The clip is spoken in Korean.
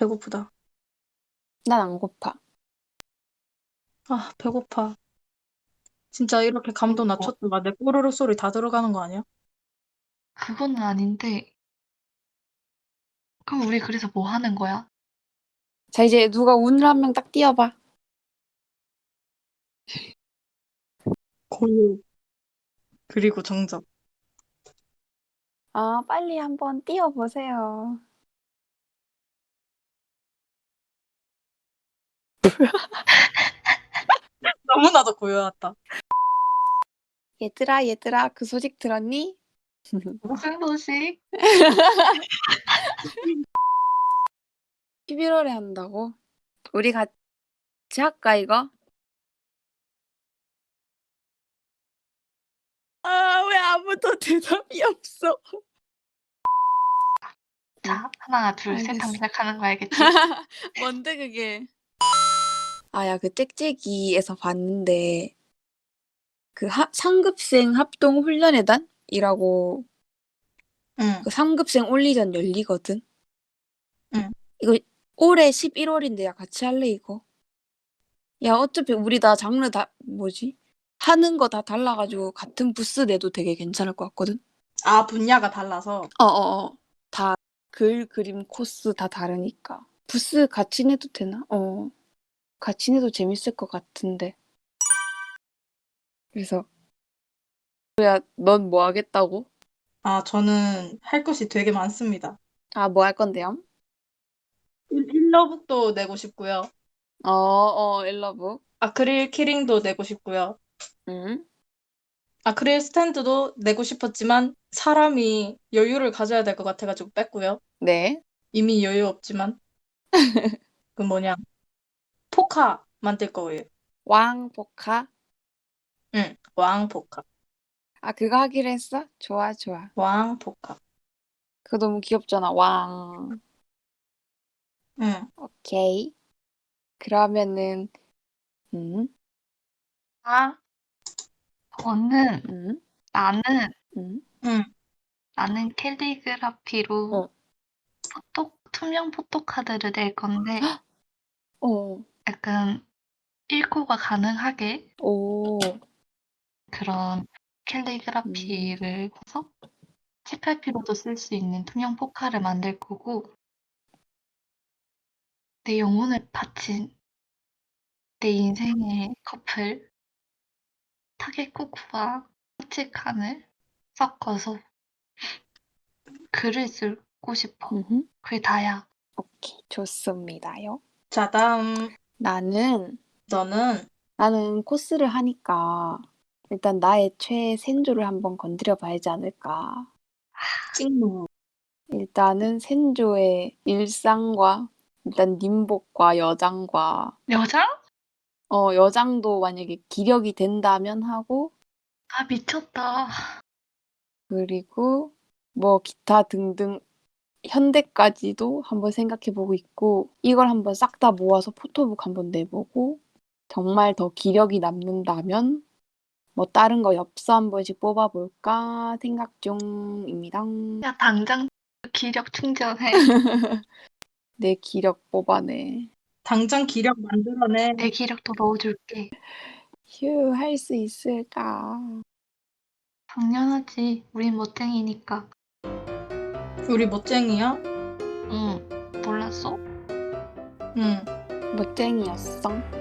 배고프다. 난 안 고파. 아, 배고파. 진짜 이렇게 감도 뭐. 낮췄다가 내 꼬르륵 소리 다 들어가는 거 아니야? 그거는 아닌데. 그럼 우리 그래서 뭐 하는 거야? 자, 이제 누가 운을 한 명 딱 띄워봐. 고유. 그리고 정답. 아, 빨리 한번 띄워보세요. 너무나도 고요하다. 얘들아, 얘들아, 그 소식 들었니? 무슨 소식? 11월에 한다고? 우리 같이 할까, 이거? 아, 왜 아무도 대답이 없어? 자, 하나, 둘, 셋 알겠어. 하면 시작하는 거 알겠지? 뭔데, 그게? 아, 야, 그 짹짹이에서 봤는데, 그 하, 상급생 합동 훈련회단이라고 응. 그 상급생 올리전 열리거든. 응. 이거 올해 11월인데 야 같이 할래 이거? 야 어차피 우리 다 장르 다 뭐지? 하는 거 다 달라가지고 같은 부스 내도 되게 괜찮을 것 같거든. 아, 분야가 달라서. 어어어. 다 글, 그림, 코스 다 다르니까. 부스 같이 내도 되나? 어. 같이 내도 재밌을 것 같은데. 그래서 야, 넌 뭐 하겠다고? 아, 저는 할 것이 되게 많습니다. 아, 뭐 할 건데요? 일러북도 내고 싶고요. 어, 어, 일러브. 아크릴 키링도 내고 싶고요. 응. 아크릴 스탠드도 내고 싶었지만 사람이 여유를 가져야 될 것 같아가지고 뺐고요. 네. 이미 여유 없지만. 그 뭐냐. 포카 만들 거예요. 왕포카. 응, 왕 포카. 아, 그거 하기로 했어? 좋아, 좋아. 왕 포카. 그거 너무 귀엽잖아. 왕. 응. 오케이. 그러면은, 음, 아, 저는, 음, 나는, 음. 응. 나는 캘리그라피로 어. 포토, 투명 포토카드를 낼 건데, 어, 약간 읽고가 가능하게 오, 그런 캘리그라피를 해서 책갈피로도 쓸 수 있는 투명 포카를 만들 거고, 내 영혼을 바친 내 인생의 커플, 타겟쿠쿠와 호치칸을 섞어서 글을 쓰고 싶어. 음흠. 그게 다야. 오케이. 좋습니다요. 자, 다음 나는, 너는 나는 코스를 하니까, 일단 나의 최애 센조를 한번 건드려 봐야지 않을까. 찍무. 일단은 센조의 일상과, 일단 님복과 여장과, 여장? 어, 여장도 만약에 기력이 된다면 하고, 아, 미쳤다. 그리고 뭐 기타 등등 현대까지도 한번 생각해 보고 있고, 이걸 한번 싹 다 모아서 포토북 한번 내보고, 정말 더 기력이 남는다면, 뭐 다른 거 엽서 한 번씩 뽑아볼까 생각 중입니다. 야, 당장 기력 충전해. 내 기력 뽑아내. 당장 기력 만들어내. 내 기력도 넣어줄게. 휴, 할 수 있을까? 당연하지. 우린 멋쟁이니까. 우리 멋쟁이야? 응. 몰랐어? 응. 멋쟁이였어.